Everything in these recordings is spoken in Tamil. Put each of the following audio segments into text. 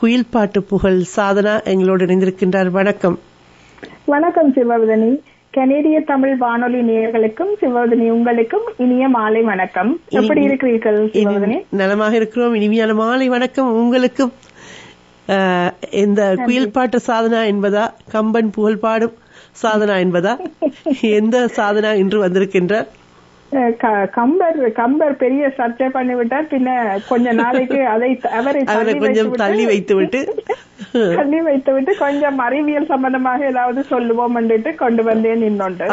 குயில் பாட்டு புகழ் சாதனா எங்களோடு இணைந்திருக்கின்றார். வணக்கம். வணக்கம் சிவவதனி. கனேடிய தமிழ் வானொலி நேயர்களுக்கும் சிவவதனி உங்களுக்கும் இனிய மாலை வணக்கம். எப்படி இருக்கிறீர்கள் சிவவதனி? நலமாக இருக்கிறோம். இனிமையான மாலை வணக்கம் உங்களுக்கும். இந்த குயில் பாட்டு சாதனா என்பதா? கம்பன் புகழ் பாடும் சாதனா என்பதா? எந்த சாதனா இன்று வந்திருக்கின்றார்? க- கம்பர் கம்பர் பெரிய சர்ச்சை பண்ணி விட்டார் பின்ன கொஞ்ச நாளைக்கு அதை அவரை அவரை தள்ளி கொஞ்சம் வைத்துவிட்டு- தள்ளி வைத்து விட்டு கொஞ்சம் அறிவியல் சம்பந்தமாக ஏதாவது சொல்லுவோம் கொண்டு வந்தேன் இன்னொன்று.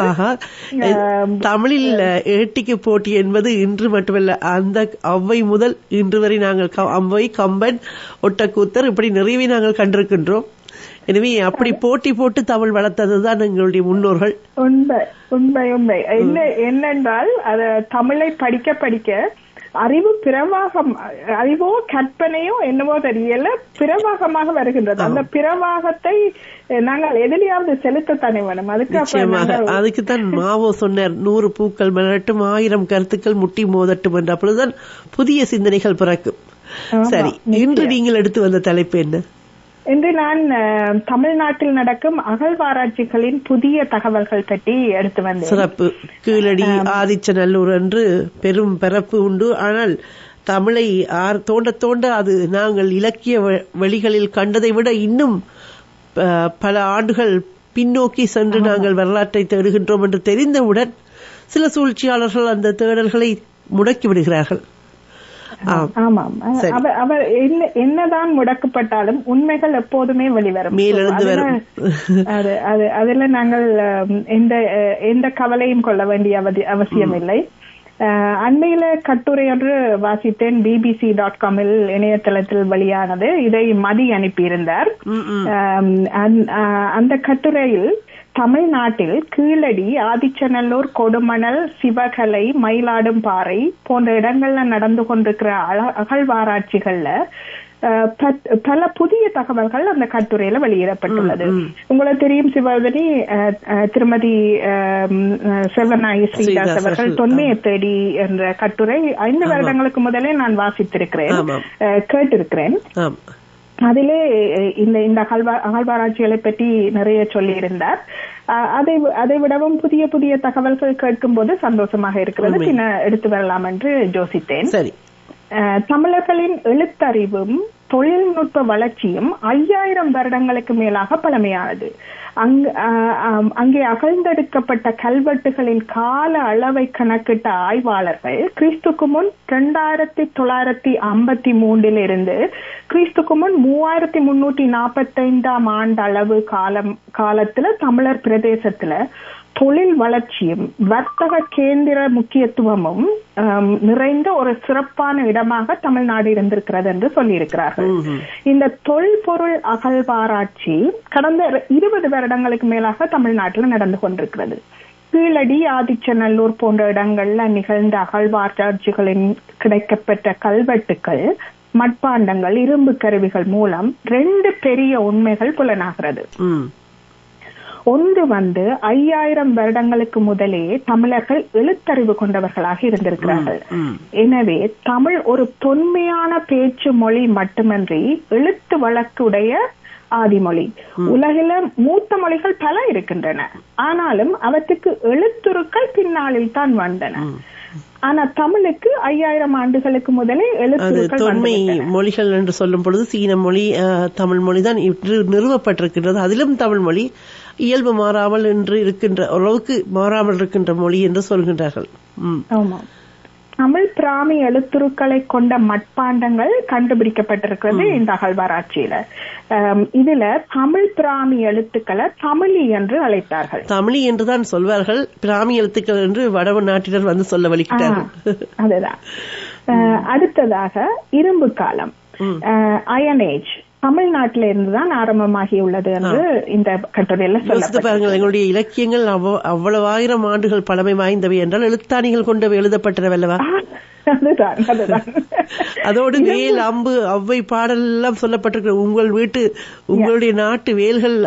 தமிழில் ஏட்டிக்கு போட்டி என்பது இன்று மட்டுமல்ல அந்த அவ்வை முதல் இன்று வரை நாங்கள் அவ்வை கம்பன் ஒட்டக்கூத்தர் இப்படி நிறையவே நாங்கள் கண்டிருக்கின்றோம். எனவே அப்படி போட்டி போட்டு தமிழ் வளர்த்ததுதான் எங்களுடைய முன்னோர்கள். உண்மை உண்மை உண்மை. என்ன என்னென்றால் அத தமிழை படிக்க படிக்க அறிவு பிரவாகம் அறிவோ கற்பனையோ என்னவோ தெரியல பிரவாகமாக வருகின்றது. அந்த பிரவாகத்தை நாங்கள் எதிலையாவது செலுத்தத்தானே வேணும்? அதுக்கு அதுக்குத்தான் மாவோ சொன்னார் நூறு பூக்கள் மலரட்டும் ஆயிரம் கருத்துக்கள் முட்டி மோதட்டும் என்று அப்பொழுதுதான் புதிய சிந்தனைகள் பிறக்கும். சரி இன்று நீங்கள் எடுத்து வந்த தலைப்பு என்ன? இன்று நான் தமிழ்நாட்டில் நடக்கும் அகழ்வாராய்ச்சிகளின் புதிய தகவல்கள் பற்றி எடுத்து வந்தேன். சிறப்பு. கீழடி ஆதிச்சநல்லூர் என்று பெரும் பரப்பு உண்டு. ஆனால் தமிழை ஆர் தோண்ட தோண்ட அது நாங்கள் இலக்கிய வழிகளில் கண்டதை விட இன்னும் பல ஆண்டுகள் பின்னோக்கி சென்று நாங்கள் வரலாற்றை தேடுகின்றோம் என்று தெரிந்தவுடன் சில சூழ்ச்சியாளர்கள் அந்த தேடல்களை முடக்கி விடுகிறார்கள். ஆமாம். அவர் அவர் என்ன- என்னதான் முடக்கப்பட்டாலும் உண்மைகள் எப்போதுமே வெளிவரும். அது அது அதுல நாங்கள் எந்த எந்த கவலையும் கொள்ள வேண்டிய அவசியம் இல்லை. அண்மையில கட்டுரை ஒன்று வாசித்தேன். பிபிசி டாட் காமில் இணையதளத்தில் வெளியானது. இதை மதி அனுப்பியிருந்தார். அந்த கட்டுரையில் தமிழ்நாட்டில் கீழடி ஆதிச்சநல்லூர் கொடுமணல் சிவகலை மயிலாடும்பாறை போன்ற இடங்கள்ல நடந்து கொண்டிருக்கிற அகழ்வாராய்ச்சிகள்ல பல புதிய தகவல்கள் அந்த கட்டுரையில வெளியிடப்பட்டுள்ளது. உங்களுக்கு தெரியும் ஆ, திருமதி செல்வநாயகி ஸ்ரீதாஸ் அவர்கள் தொன்மையை தேடி என்ற கட்டுரை ஐந்து வருடங்களுக்கு முதலே நான் வாசித்திருக்கிறேன். கேட்டிருக்கிறேன். அதிலே இந்த இந்த அகழ்வா அகழ்வாராய்ச்சிகளை பற்றி நிறைய சொல்லியிருந்தார். அதை அதை விடவும் புதிய புதிய தகவல்கள் கேட்கும்போது சந்தோஷமாக இருக்கிறது. பின்ன எடுத்து வரலாம் என்று யோசித்தேன். தமிழர்களின் எழுத்தறிவும் தொழில்நுட்ப வளர்ச்சியும் ஐயாயிரம் வருடங்களுக்கு மேலாக பழமையானது. அங்கே அகழ்ந்தெடுக்கப்பட்ட கல்வெட்டுகளின் கால அளவை கணக்கிட்ட ஆய்வாளர்கள் கிறிஸ்துக்கு முன் இரண்டாயிரத்தி தொள்ளாயிரத்தி ஐம்பத்தி மூன்றிலிருந்து கிறிஸ்துக்கு முன் மூவாயிரத்தி முன்னூத்தி நாற்பத்தைந்தாம் ஆண்டு அளவு காலம் காலத்துல தமிழர் பிரதேசத்துல தொழில் வளர்ச்சியும் வர்த்தக கேந்திர முக்கியத்துவமும் நிறைந்த ஒரு சிறப்பான இடமாக தமிழ்நாடு இருந்திருக்கிறது என்று சொல்லியிருக்கிறார்கள். இந்த தொல்பொருள் அகழ்வாராய்ச்சி கடந்த இருபது வருடங்களுக்கு மேலாக தமிழ்நாட்டில் நடந்து கொண்டிருக்கிறது. கீழடி ஆதிச்சநல்லூர் போன்ற இடங்கள்ல நிகழ்ந்த அகழ்வாராய்ச்சிகளின் கிடைக்கப்பெற்ற கல்வெட்டுக்கள் மட்பாண்டங்கள் இரும்பு கருவிகள் மூலம் ரெண்டு பெரிய உண்மைகள் புலனாகிறது. ஒன்று வந்து ஐயாயிரம் வருடங்களுக்கு முதலே தமிழர்கள் எழுத்தறிவு கொண்டவர்களாக இருந்திருக்கிறார்கள். எனவே தமிழ் ஒரு தொன்மையான பேச்சு மொழி மட்டுமன்றி எழுத்து வழக்குடைய ஆதிமொழி உலகில மூத்த மொழிகள் பல இருக்கின்றன. ஆனாலும் அவற்றுக்கு எழுத்துருக்கள் பின்னாளில் தான் வந்தன. ஆனா தமிழுக்கு ஐயாயிரம் ஆண்டுகளுக்கு முதலே எழுத்துருக்கள் தொன்மை. மொழிகள் என்று சொல்லும் பொழுது சீன மொழி தமிழ் மொழி தான் நிறுவப்பட்டிருக்கின்றது. அதிலும் தமிழ் மொழி இயல்பு மாறாமல் என்று இருக்கின்ற ஓரளவுக்கு மாறாமல் இருக்கின்ற மொழி என்று சொல்கின்றார்கள். ஆமா தமிழ் பிராமி எழுத்துருக்களை கொண்ட மட்பாண்டங்கள் கண்டுபிடிக்கப்பட்டிருக்கிறது இந்த அகழ்வாராய்ச்சியில. இதுல தமிழ் பிராமி எழுத்துக்களை தமிழி என்று அழைத்தார்கள். தமிழி என்றுதான் சொல்வார்கள் பிராமி எழுத்துக்கள் என்று வடவ நாட்டினர் வந்து சொல்ல வலிக்கிறார்கள் அதுதான். அடுத்ததாக இரும்பு காலம். அயன் ஏஜ் தமிழ்நாட்டில இருந்துதான் ஆரம்பமாகி உள்ளது என்று இந்த கட்டுரையில பாருங்கள் எங்களுடைய இலக்கியங்கள் அவ்வ- அவ்வளவு ஆயிரம் ஆண்டுகள் பழமை வாய்ந்தவை என்றால் எழுத்தாணிகள் கொண்டு அதுதான் அதோடு வேல் அம்பு அவ்வை பாடல் எல்லாம் சொல்லப்பட்டிருக்கிற உங்கள் வீட்டு உங்களுடைய நாட்டு வேல்கள்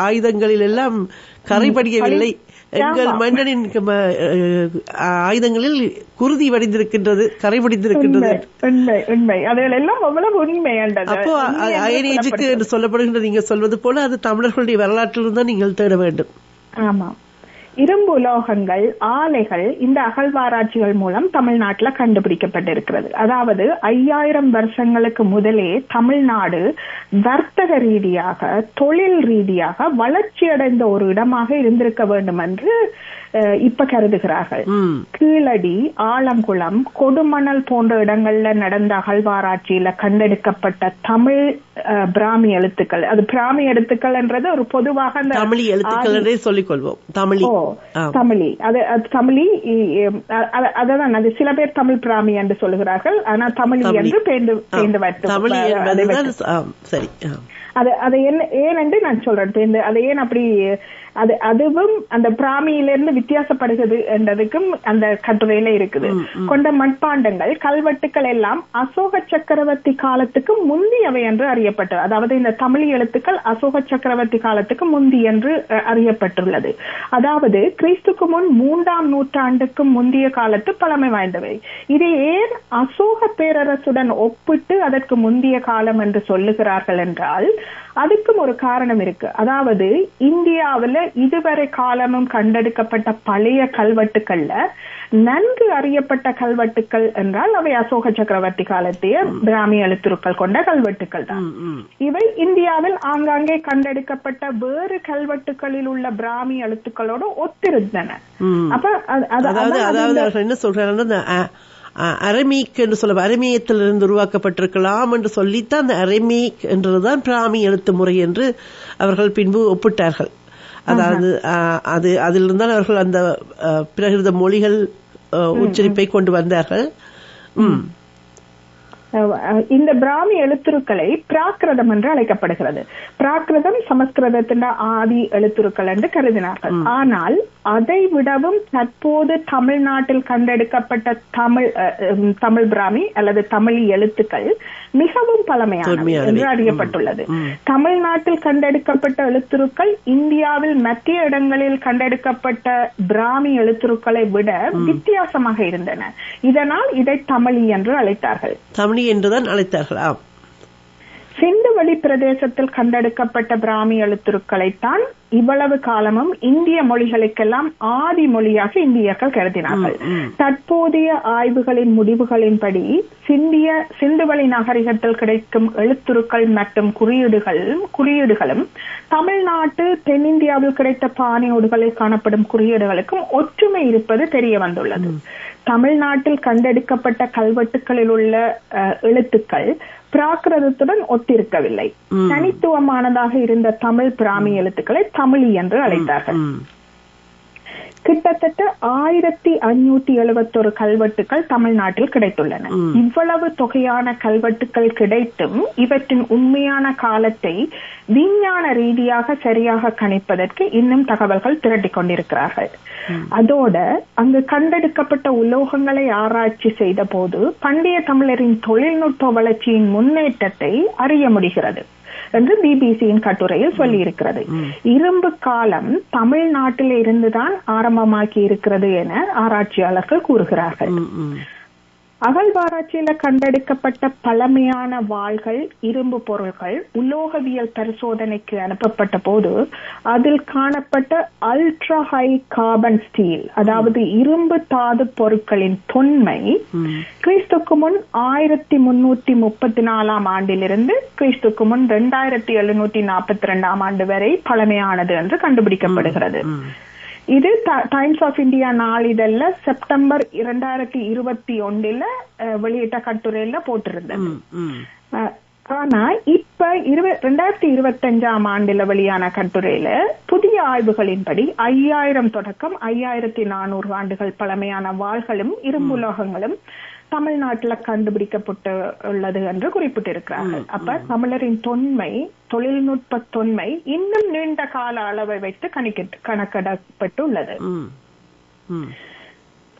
ஆயுதங்களில் எல்லாம் கரை படியவில்லை எங்கள் மன்னனின் ஆயுதங்களில் குருதி வடிந்திருக்கின்றது கரை வடிந்திருக்கின்றது. உண்மை உண்மை எல்லாம் அவ்வளவு உண்மை அப்போ உண்மை என்று அயனேஜுக்கு சொல்லப்படுகிறது. என்று சொல்லப்படுகின்ற நீங்க சொல்வது போல அது தமிழர்களுடைய வரலாற்றிலிருந்து தான் நீங்கள் தேட வேண்டும். ஆமா. இரும்பு உலோகங்கள் ஆலைகள் இந்த அகழ்வாராய்ச்சிகள் மூலம் தமிழ்நாட்டுல கண்டுபிடிக்கப்பட்டிருக்கிறது. அதாவது ஐயாயிரம் வருஷங்களுக்கு முதலே தமிழ்நாடு வர்த்தக ரீதியாக தொழில் ரீதியாக வளர்ச்சியடைந்த ஒரு இடமாக இருந்திருக்க வேண்டும் என்று இப்ப கருதுகிறார்கள். கீழடி ஆலங்குளம் கொடுமணல் போன்ற இடங்கள்ல நடந்த அகழ்வாராய்ச்சியில கண்டெடுக்கப்பட்ட தமிழ் பிராமி எழுத்துக்கள். அது பிராமி எழுத்துக்கள்ன்றது ஒரு பொதுவாக அந்த தமிழி எழுத்துக்கள் என்றே சொல்லிக் கொள்வோம் தமிழி. தமிழி. அது தமிழி இ- இ- அ- அ- அததான். அது சில பேர் தமிழ் பிராமி என்று சொல்லுகிறார்கள். ஆனா தமிழி. என்று பேர்ந்து. பேர்ந்து வைத்து சரி. அது அது என்ன ஏன் என்று நான் சொல்றேன். பேர்ந்து அது ஏன் அப்படி அது அதுவும் அந்த பிராமியிலிருந்து வித்தியாசப்படுகிறது என்றதுக்கும் அந்த கட்டுரையில இருக்குது. கொண்ட மட்பாண்டங்கள் கல்வெட்டுக்கள் எல்லாம் அசோக சக்கரவர்த்தி காலத்துக்கு முந்தியவை என்று அறியப்பட்டது. அதாவது இந்த தமிழ் எழுத்துக்கள் அசோக சக்கரவர்த்தி காலத்துக்கு முந்தி என்று அறியப்பட்டுள்ளது. அதாவது கிறிஸ்துக்கு முன் மூன்றாம் நூற்றாண்டுக்கு முந்தைய காலத்து பழமை வாய்ந்தவை. இதை ஏன் அசோக பேரரசுடன் ஒப்பிட்டு அதற்கு முந்தைய காலம் என்று சொல்லுகிறார்கள் என்றால் அதுக்கும் ஒரு காரணம் இருக்கு. அதாவது இந்தியாவுல இதுவரை காலமும் கண்டெடுக்கப்பட்ட பழைய கல்வெட்டுக்கள்ல நன்கு அறியப்பட்ட கல்வெட்டுக்கள் என்றால் அவை அசோக சக்கரவர்த்தி காலத்தைய பிராமி எழுத்துருக்கள் கொண்ட கல்வெட்டுக்கள் தான். இவை இந்தியாவில் ஆங்காங்கே கண்டெடுக்கப்பட்ட வேறு கல்வெட்டுகளில் உள்ள பிராமி எழுத்துக்களோடு ஒத்திருந்தன. அப்ப அது- அது- அதாவது அதாவது என்ன சொல்றாங்கன்னா அரமீக் என்று சொல்ல அரமேயத்திலிருந்து உருவாக்கப்பட்டிருக்கலாம் என்று சொல்லித்தான் அந்த அரமீக் என்றதுதான் பிராமி எழுத்து முறை என்று அவர்கள் பின்பு ஒப்பிட்டார்கள் அதாவது அது அதிலிருந்தான் அவர்கள் அந்த பிரகிருத மொழிகள் உச்சரிப்பை கொண்டு வந்தார்கள். இந்த பிராமி எழுத்துருக்களை பிராகிருதம் என்று அழைக்கப்படுகிறது. பிராகிருதம் சமஸ்கிருதத்தின் ஆதி எழுத்துருக்கள் என்று கருதினார்கள். ஆனால் அதை விடவும் தற்போது தமிழ்நாட்டில் கண்டெடுக்கப்பட்ட தமிழ் தமிழ் பிராமி அல்லது தமிழ் எழுத்துக்கள் மிகவும் பழமையானவை தொன்மையானவை. என்று அறியப்பட்டுள்ளது. தமிழ்நாட்டில் கண்டெடுக்கப்பட்ட எழுத்துருக்கள் இந்தியாவில் மத்திய இடங்களில் கண்டெடுக்கப்பட்ட பிராமி எழுத்துருக்களை விட வித்தியாசமாக இருந்தன. இதனால் இதை தமிழி என்று அழைத்தார்கள். என்றுதான் அழைத்தார்களாம். ஆம் சிந்துவெளி பிரதேசத்தில் கண்டெடுக்கப்பட்ட பிராமி எழுத்துருக்களைத்தான் இவ்வளவு காலமும் இந்திய மொழிகளுக்கெல்லாம் ஆதி மொழியாக இந்தியர்கள் கருதினார்கள். தற்போதைய ஆய்வுகளின் முடிவுகளின்படி சிந்திய சிந்துவெளி நாகரிகத்தில் கிடைக்கும் எழுத்துருக்கள் மற்றும் குறியீடுகள் குறியீடுகளும் தமிழ்நாட்டு தென்னிந்தியாவில் கிடைத்த பானையோடுகளில் காணப்படும் குறியீடுகளுக்கும் ஒற்றுமை இருப்பது தெரிய வந்துள்ளது. தமிழ்நாட்டில் கண்டெடுக்கப்பட்ட கல்வெட்டுகளில் உள்ள எழுத்துக்கள் பிராகிருதத்துடன் ஒத்திருக்கவில்லை. தனித்துவமானதாக இருந்த தமிழ் பிராமி எழுத்துக்களை தமிழி என்று அழைத்தார்கள். கிட்டத்தட்ட ஆயிரத்தி அஞ்சூத்தி எழுபத்தொரு கல்வெட்டுக்கள் தமிழ்நாட்டில் கிடைத்துள்ளன. இவ்வளவு தொகையான கல்வெட்டுக்கள் கிடைத்தும் இவற்றின் உண்மையான காலத்தை விஞ்ஞான ரீதியாக சரியாக கணிப்பதற்கு இன்னும் தகவல்கள் திரட்டிக் கொண்டிருக்கிறார்கள். அதோட அங்கு கண்டெடுக்கப்பட்ட உலோகங்களை ஆராய்ச்சி செய்த போது பண்டைய தமிழரின் தொழில்நுட்ப வளர்ச்சியின் முன்னேற்றத்தை அறிய முடிகிறது. என்று பிபிசியின் கட்டுரையில் சொல்லியிருக்கிறது. இரும்பு காலம் தமிழ்நாட்டில் இருந்துதான் ஆரம்பமாக்கி இருக்கிறது என ஆராய்ச்சியாளர்கள் கூறுகிறார்கள். அகழ்வாராய்ச்சியில கண்டெடுக்கப்பட்ட பழமையான வாள்கள் இரும்பு பொருட்கள் உலோகவியல் பரிசோதனைக்கு அனுப்பப்பட்ட போது அதில் காணப்பட்ட அல்ட்ரா ஹை கார்பன் ஸ்டீல் அதாவது இரும்பு தாது பொருட்களின் தொன்மை கிறிஸ்துக்கு முன் ஆயிரத்தி முன்னூத்தி முப்பத்தி நாலாம் ஆண்டிலிருந்து கிறிஸ்துக்கு முன் ரெண்டாயிரத்தி எழுநூத்தி நாற்பத்தி ரெண்டாம் ஆண்டு வரை பழமையானது என்று கண்டுபிடிக்கப்படுகிறது. இது டைம்ஸ் ஆஃப் இந்தியா நாளிதழ்ல செப்டம்பர் இரண்டாயிரத்தி இருபத்தி ஒன்றில் வெளியிட்ட கட்டுரையில போட்டிருந்தது. ஆனா இப்ப இருவ ரெண்டாயிரத்தி இருபத்தஞ்சாம் ஆண்டுல வெளியான கட்டுரையில புதிய ஆய்வுகளின்படி ஐயாயிரம் தொடக்கம் ஐயாயிரத்தி நானூறு ஆண்டுகள் பழமையான வாள்களும் இரும்புலோகங்களும் தமிழ்நாட்டுல கண்டுபிடிக்கப்பட்டு உள்ளது என்று குறிப்பிட்டிருக்கிறார்கள். அப்ப தமிழரின் தொன்மை தொழில்நுட்ப தொன்மை இன்னும் நீண்ட கால அளவை வைத்து கணிக்க கணக்கிடப்பட்டுள்ளது. ம்.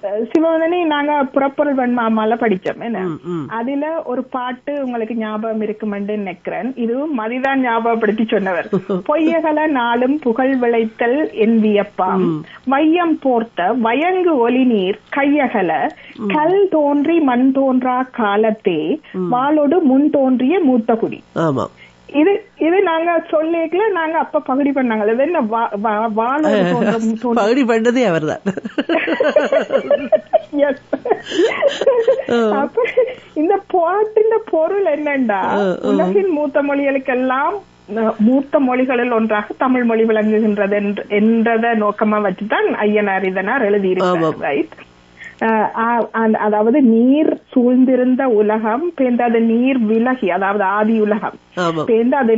சிவவந்தனி நாங்க புறப்பொருள் வெண்மாமால படிச்சோம். என்ன. அதுல ஒரு பாட்டு உங்களுக்கு ஞாபகம் இருக்குமென்று நினைக்கிறேன். இதுவும் மதிதான் ஞாபகப்படுத்தி சொன்னவர். பொய்யகல நாளும் புகழ் விளைத்தல் என் வியப்பாம் வையம் போர்த்த வயங்கு ஒளி நீர் கையகல. கல் தோன்றி மண் தோன்றா காலத்தே. வாளோடு முன் தோன்றிய மூத்த குடி. ஆமா இது இது நாங்க சொல்லிக்கல நாங்க அப்ப பகுதி பண்ணாங்க. இது என்ன பகுதி பண்ணதே அவர்தான். Yes. அப்ப இந்த பாட்டின் பொருள் என்னண்டா? உலகின் மூத்த மொழிகளுக்கெல்லாம் மூத்த மொழிகளில் ஒன்றாக தமிழ் மொழி விளங்குகின்றது என்று- என்றத நோக்கமா வச்சுதான் ஐயனார் இதனார் எழுதியிருக்கார். ரைட் அதாவது நீர் சூழ்ந்திருந்த உலகம் பேருந்து அது நீர் விலகி அதாவது ஆதி உலகம். பேருந்து அது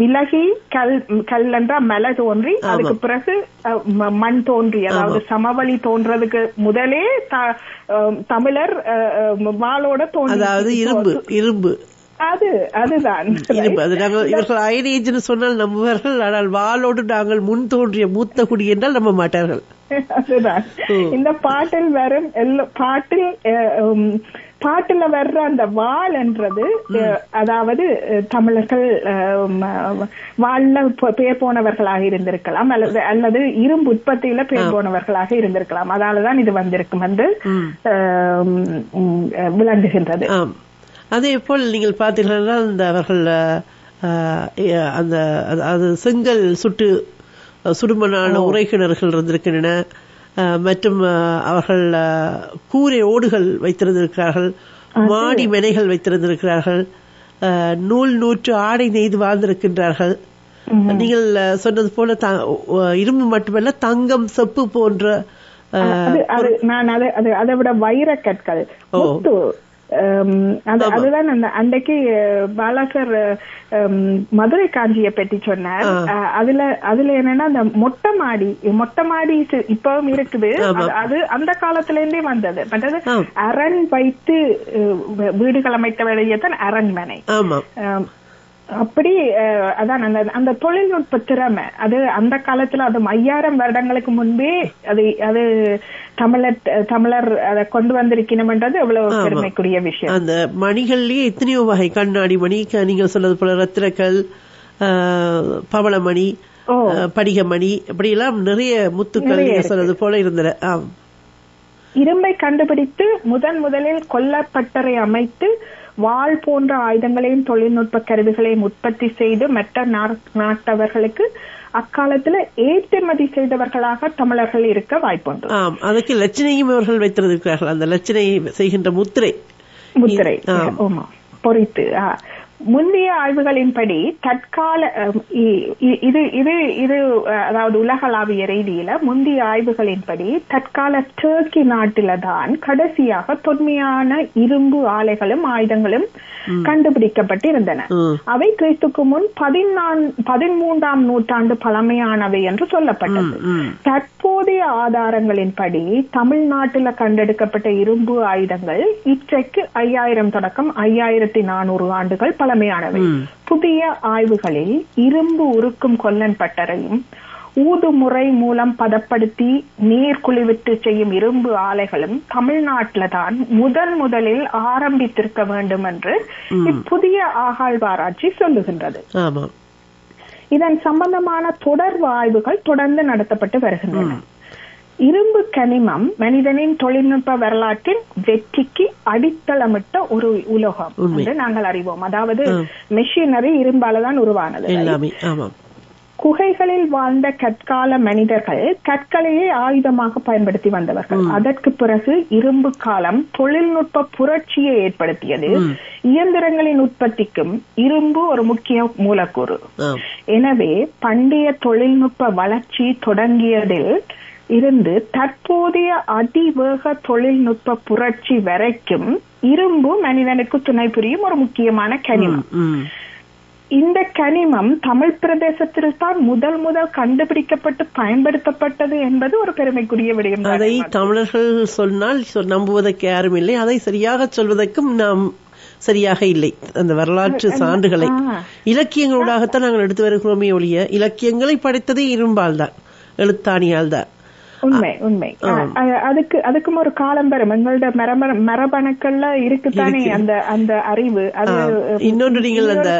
விலகி கல் கல் என்றா மலை தோன்றி அதுக்கு பிறகு மண் தோன்றி அதாவது சமவெளி தோன்றதுக்கு முதலே தமிழர் வாளோட தோன்றி. அதாவது இரும்பு இரும்பு. அது அதுதான். இவர்கள் அயன் ஏஜ்னு சொன்னால் நம்புவார்கள் ஆனால் வாளோடு நாங்கள் முன் தோன்றிய மூத்த குடி என்றால் நம்ப மாட்டார்கள். அதுதான். இந்த பாட்டில் வரும் பாட்டில் பாட்டுல வர்ற அந்த வாள் என்றது அதாவது தமிழர்கள் வாள்ல பேர் போனவர்களாக இருந்திருக்கலாம் அல்லது அல்லது இரும்பு உற்பத்தியில பேர் போனவர்களாக இருந்திருக்கலாம். அதாலதான் இது வந்திருக்கும் வந்து விளங்குகின்றது. அதே போல் நீங்கள் பார்த்தீர்கள் இந்த அவர்கள் அந்த அது- செங்கல் சுட்டு சுடுமணான உரைக்கிணறுகள் இருந்திருக்கின்றன. மற்றும் அவர்கள் கூரை ஓடுகள் வைத்திருந்திருக்கிறார்கள். மாடி மெனைகள் வைத்திருந்திருக்கிறார்கள். நூல் நூற்று ஆடை நெய்து வாழ்ந்திருக்கின்றார்கள். நீங்கள் சொன்னது போல இரும்பு மட்டுமல்ல தங்கம் செப்பு போன்ற அது விட வைரக்கற்கள். ஓ. அது அதுதான் அந்த அன்றைக்கு அஹ், பாலாசர் ஹம், மதுரை காஞ்சியை பற்றி சொன்னார். அதுல அதுல என்னன்னா அந்த மொட்டை மாடி மொட்டை மாடி இப்பவும் இருக்குது. அது- அந்த காலத்துல இருந்தே வந்தது ஆம். அரண் வைத்து வீடுகள் அமைத்த வேலையத்தான் அரண்மனை. ஆமாம் ஆம். அப்படி அதான் அந்த அந்த தொழில்நுட்ப திறமை அது அந்த காலத்துல அது ஐயாயிரம் வருடங்களுக்கு முன்பே அது அது தமிழர் தமிழர் அதை கொண்டு வந்திருக்கணும்ன்றது எவ்வளவு பெருமைக்குரிய விஷயம். அந்த மணிகள்லயே எத்தனையோ வகை கண்ணாடி மணி நீங்க சொன்னது போல ரத்திரக்கல் பவளமணி படிகமணி இப்படி எல்லாம் நிறைய முத்துக்கள் நீங்க. சொன்னது போல இருந்தன. இரும்பை கண்டுபிடித்து முதன் முதலில் கொல்லப்பட்டறை அமைத்து வாள் போன்ற ஆயுதங்களையும் தொழில்நுட்ப கருவிகளையும் உற்பத்தி செய்து மற்ற நாட்டவர்களுக்கு அக்காலத்துல ஏற்றுமதி செய்தவர்களாக தமிழர்கள் இருக்க வாய்ப்புண்டு. ஆம் அதுக்கு லட்சணையும் அவர்கள் வைத்திருக்கிறார்கள். அந்த லட்சணை செய்கின்ற முத்திரை. முத்திரை. பொறித்து. முந்தைய ஆய்வுகளின்படி தற்கால இது இது இது அதாவது உலகளாவிய ரீதியில முந்தைய ஆய்வுகளின்படி தற்கால டர்க்கி நாட்டில தான் கடைசியாக தொன்மையான இரும்பு ஆலைகளும் ஆயுதங்களும் கண்டுபிடிக்கப்பட்டிருந்தன. அவை கிறிஸ்துக்கு முன் பதினான் பதிமூன்றாம் நூற்றாண்டு பழமையானவை என்று சொல்லப்பட்டது. தற்போதைய ஆதாரங்களின்படி தமிழ்நாட்டில் கண்டெடுக்கப்பட்ட இரும்பு ஆயுதங்கள் இற்றைக்கு ஐயாயிரம் தொடக்கம் ஐயாயிரத்தி நானூறு ஆண்டுகள் பழமையானவை புதிய ஆய்வுகளில் இரும்பு உருக்கும் கொல்லன் பட்டறையும் ஊதுமுறை மூலம் பதப்படுத்தி நீர் குளிவிட்டு செய்யும் இரும்பு ஆலைகளும் தமிழ்நாட்டில தான் முதன் முதலில் ஆரம்பித்திருக்க வேண்டும் என்று இப்புதிய ஆகாழ்வாராய்ச்சி சொல்லுகின்றது. இதன் சம்பந்தமான தொடர்பு ஆய்வுகள் தொடர்ந்து நடத்தப்பட்டு வருகின்றன. இரும்பு கனிமம் மனிதனின் தொழில்நுட்ப வரலாற்றின் வெற்றிக்கு அடித்தளமிட்ட ஒரு உலோகம் என்று நாங்கள் அறிவோம். அதாவது மெஷினரி இரும்பால தான் உருவானது குகைகளில் வாழ்ந்த கற்கால மனிதர்கள் கற்களையே ஆயுதமாக பயன்படுத்தி வந்தவர்கள். அதற்கு பிறகு இரும்பு காலம் தொழில்நுட்ப புரட்சியை ஏற்படுத்தியது. இயந்திரங்களின் உற்பத்திக்கும் இரும்பு ஒரு முக்கிய மூலக்கூறு. எனவே பண்டைய தொழில்நுட்ப வளர்ச்சி தொடங்கியதில் இருந்து தற்போதைய அதிவேக தொழில்நுட்ப புரட்சி வரைக்கும் இரும்பு மனிதனுக்கு துணை புரியும் ஒரு முக்கியமான கனிமம். இந்த கனிமம் தமிழ் பிரதேசத்தில் தான் முதல் முதல் கண்டுபிடிக்கப்பட்டு பயன்படுத்தப்பட்டது என்பது ஒரு பெருமைக்குரிய விடயம். அதை தமிழர்கள் சொன்னால் நம்புவதற்கு யாரும் இல்லை. அதை சரியாக சொல்வதற்கும் நாம் சரியாக இல்லை. அந்த வரலாற்று சான்றுகளை. இலக்கியங்களூடாகத்தான் நாங்கள் எடுத்து வருகிறோமே ஒழிய இலக்கியங்களை படைத்ததே இரும்பால் தான் எழுத்தாணியால் தான் உண்மை உண்மை. அதுக்கு அதுக்கும் ஒரு காலம் வரும் எங்களோட மரபண மரபணுக்கள்ல இருக்குத்தானே அந்த அந்த அறிவு. அது இன்னொன்று நீங்கள் அந்த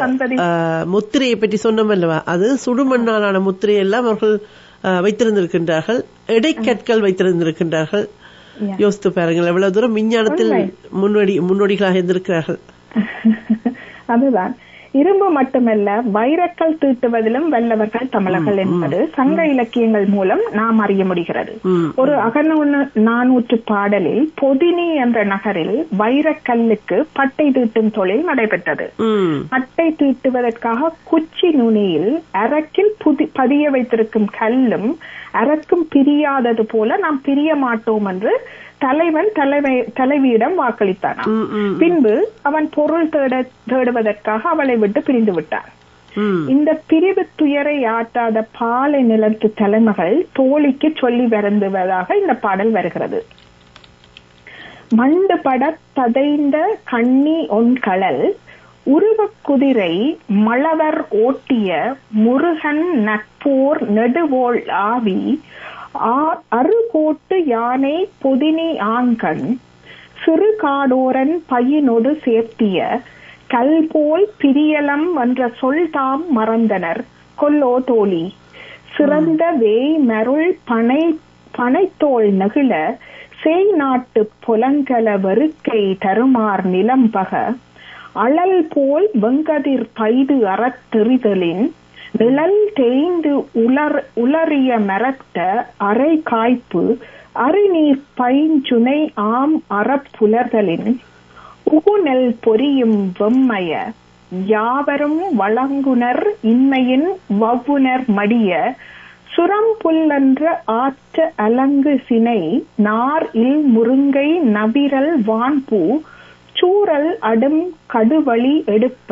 முத்திரையை பற்றி சொன்னோம் அல்லவா அது சுடுமண்ணாலான முத்திரை எல்லாம் அவர்கள் வைத்திருந்திருக்கின்றார்கள். இடைக்கற்கள் வைத்திருந்திருக்கின்றார்கள். யோசித்து பாருங்கள் எவ்வளவு தூரம் விஞ்ஞானத்தில் முன்னோடி முன்னோடிகளாக இருந்திருக்கிறார்கள். அதுதான். இரும்பு மட்டுமல்ல வைரக்கல் தீட்டுவதிலும் வல்லவர்கள் தமிழர்கள் என்பது சங்க இலக்கியங்கள் மூலம் நாம் அறிய முடிகிறது. ஒரு அகநூறு நானூற்று பாடலில் பொதினி என்ற நகரில் வைரக்கல்லுக்கு பட்டை தீட்டும் தொழில் நடைபெற்றது. பட்டை தீட்டுவதற்காக குச்சி நுனியில் அரக்கில் புதி பதிய வைத்திருக்கும் கல்லும் அரக்கும் பிரியாதது போல நாம் பிரிய மாட்டோம் என்று தலைவன் தலைவை தலைவியிடம் வாக்களித்தான்? பின்பு அவன் பொருள் தேட தேடுவதற்காக அவளை விட்டு பிரிந்து விட்டான். இந்த பிரிவு துயரை ஆட்டாத பாலை நிலத்து தலைமகள் தோழிக்கு சொல்லி வருந்துவதாக இந்த பாடல் வருகிறது. மண்டு பட ததைந்த கண்ணி ஒன்கழல் உருவக் குதிரை மளவர் ஓட்டிய முருகன் நட்போர் நெடுவோள் ஆவி அறுகோட்டு யானை பொதினி ஆண்கண் சிறு காடோரன் பையினொடு சேர்த்திய கல்போல் பிரியலம் என்ற சொல் தாம் மறந்தனர். கொல்லோ தோழி. சிறந்த வேய் மருள் பனை பனைத்தோள் நெகிழ சேய் நாட்டு புலங்கல வெறுக்கை தருமார் நிலம்பக அழல் போல் வெங்கதிர் பைது அறத்தெறிதலின் நிழல் தேய்ந்து உலர் உலறிய மரத்த அரை காய்ப்பு அரிநீர் பைஞ்சுனை ஆம் அறப்புலர்தலின் உகுநெல் பொரியும் வெம்மைய யாவரும் வழங்குனர் இன்மையின் வவ்வுனர் மடிய சுரம்புல்லன்ற ஆற்ற அலங்கு சினை நார் இல் முருங்கை நவிரல் வான்பூ சூரல் அடும் கடுவழி எடுப்ப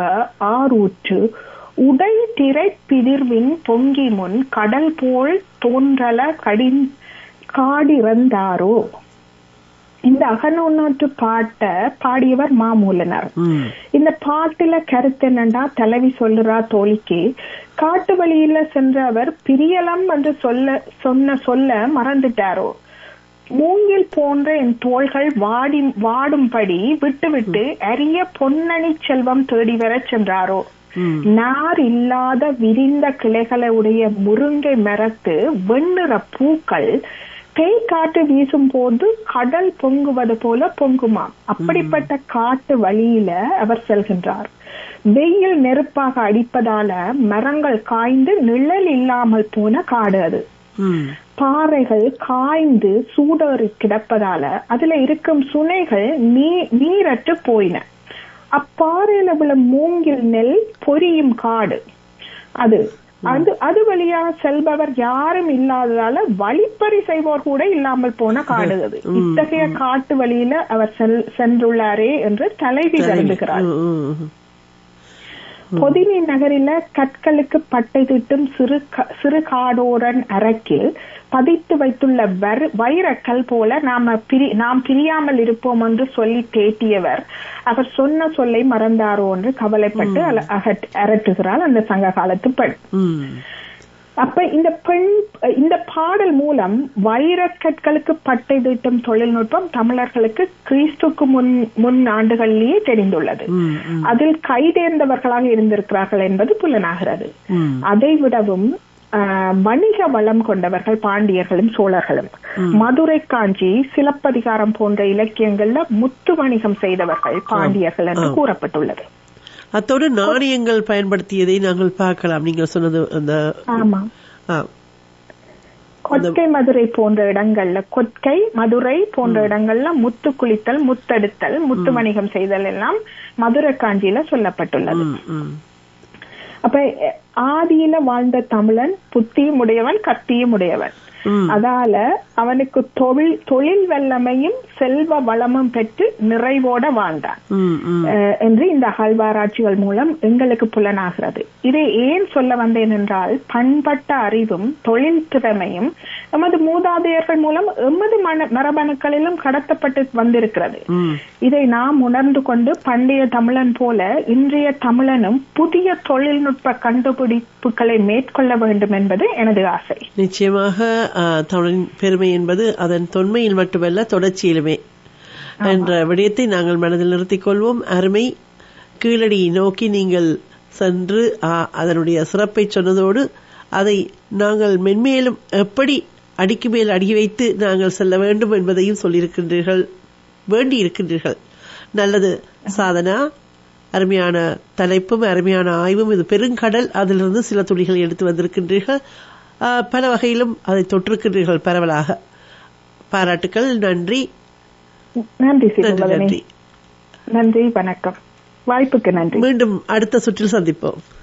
ஆரூற்று உடை திரை பிதிர்வின் பொங்கி முன் கடல் போல் தோன்றல கடின் காடிறந்தாரோ? இந்த அகநூற்று பாட்டை பாடியவர் மாமூலனர். இந்த பாட்டுல கருத்து என்னண்டா? தலைவி சொல்லுறா தோழிக்கு. காட்டு வழியில சென்ற அவர் பிரியலம் என்று சொல்ல சொன்ன சொல்ல மறந்துட்டாரோ? மூங்கில் போன்ற என் தோள்கள் வாடி வாடும்படி விட்டுவிட்டு அரிய பொன்னணி செல்வம் தேடி வரச் சென்றாரோ. நார் இல்லாத விரிந்த கிளைகளை உடைய முருங்கை மரத்து வெண்ணிற பூக்கள் தேய் காற்று வீசும் போது கடல் பொங்குவது போல பொங்குமாம். அப்படிப்பட்ட காட்டு வழியில அவர் செல்கின்றார். வெயில் நெருப்பாக அடிப்பதால மரங்கள் காய்ந்து நிழல் இல்லாமல் போன காடு அது. பாறைகள் காய்ந்து சூடேறி கிடப்பதால அதுல இருக்கும் சுனைகள் நீ நீரற்று போயின. அப்பாறையில விழும் மூங்கில் நெல் பொரியும் காடு. அது அது அது வழியாக செல்பவர் யாரும் இல்லாததால வழிப்பறி செய்வோர் கூட இல்லாமல் போன காடு அது. இத்தகைய காட்டு வழியில அவர் செல் சென்றுள்ளாரே என்று தலைவி ம். பொதினி நகரில கற்களுக்கு பட்டை திட்டும் சிறு சிறு காடோரன் அரக்கில் பதித்து வைத்துள்ள வர்- வைரக்கல் போல நாம பிரி நாம் பிரியாமல் இருப்போம் என்று சொல்லி தேட்டியவர் அவர் சொன்ன சொல்லை மறந்தாரோ என்று கவலைப்பட்டு அரட்டுகிறாள் அந்த சங்க காலத்து பெண். அப்ப இந்த பெண் இந்த பாடல் மூலம் வைரக்கற்களுக்கு பட்டை தீட்டும் தொழில்நுட்பம் தமிழர்களுக்கு கிறிஸ்துக்கு முன் முன் ஆண்டுகளிலேயே தெரிந்துள்ளது. அதில் கைதேர்ந்தவர்களாக இருந்திருக்கிறார்கள் என்பது புலனாகிறது. அதை விடவும் வணிக வளம் கொண்டவர்கள் பாண்டியர்களும் சோழர்களும் மதுரை காஞ்சி சிலப்பதிகாரம் போன்ற இலக்கியங்கள்ல முத்து வணிகம் செய்தவர்கள் பாண்டியர்கள் என்று கூறப்பட்டுள்ளது. அத்தோடு நாணயங்கள் பயன்படுத்தியதை நாங்கள் பார்க்கலாம். நீங்கள் சொன்னது அந்த கொற்கை மதுரை போன்ற இடங்கள்ல கொற்கை மதுரை போன்ற இடங்கள்ல முத்து குளித்தல் முத்தெடுத்தல் முத்து வணிகம் செய்தல் எல்லாம் மதுரை காஞ்சியில சொல்லப்பட்டுள்ளது. அப்ப ஆதியில வாழ்ந்த தமிழன் புத்தியும் உடையவன் கத்தியும் உடையவன். அதால அவனுக்கு தொழில் தொழில் வல்லமையும் செல்வ வளமும் பெற்று நிறைவோட வாழ்ந்தான். என்று இந்த அகழ்வாராய்ச்சிகள் மூலம் எங்களுக்கு புலனாகிறது. இதை ஏன் சொல்ல வந்தேன் என்றால் பண்பட்ட அறிவும் தொழில் திறமையும் எமது மூதாதையர்கள் மூலம் எமது மரபணுக்களிலும் கடத்தப்பட்டு வந்திருக்கிறது. இதை நாம் உணர்ந்து கொண்டு பண்டைய தமிழன் போல இன்றைய தமிழனும் புதிய தொழில்நுட்ப கண்டுபிடிப்புகளை மேற்கொள்ள வேண்டும் என்பது எனது ஆசை. நிச்சயமாக தமிழின் பெருமை என்பது அதன் தொன்மையில் மட்டுமல்ல தொடர்ச்சியிலுமே. என்ற விடயத்தை நாங்கள் மனதில் நிறுத்திக் கொள்வோம். அருமை. கீழடி நோக்கி நீங்கள் சென்று அதனுடைய சிறப்பை சொன்னதோடு அதை நாங்கள் மென்மேலும் எப்படி அடிக்கு மேல் அடி வைத்து நாங்கள் செல்ல வேண்டும் என்பதையும் சொல்லியிருக்கின்றீர்கள் வேண்டி இருக்கின்றீர்கள் நல்லது. சாதனா அருமையான தலைப்பும் அருமையான ஆய்வும் இது பெருங்கடல். அதிலிருந்து சில துளிகளை எடுத்து வந்திருக்கின்றீர்கள். பல வகையிலும் அதை தொற்றிருக்கின்றீர்கள் பரவலாக. பாராட்டுக்கள். நன்றி. நன்றி நன்றி. நன்றி வணக்கம். வாய்ப்புக்கு நன்றி. மீண்டும் அடுத்த சுற்றில் சந்திப்போம்.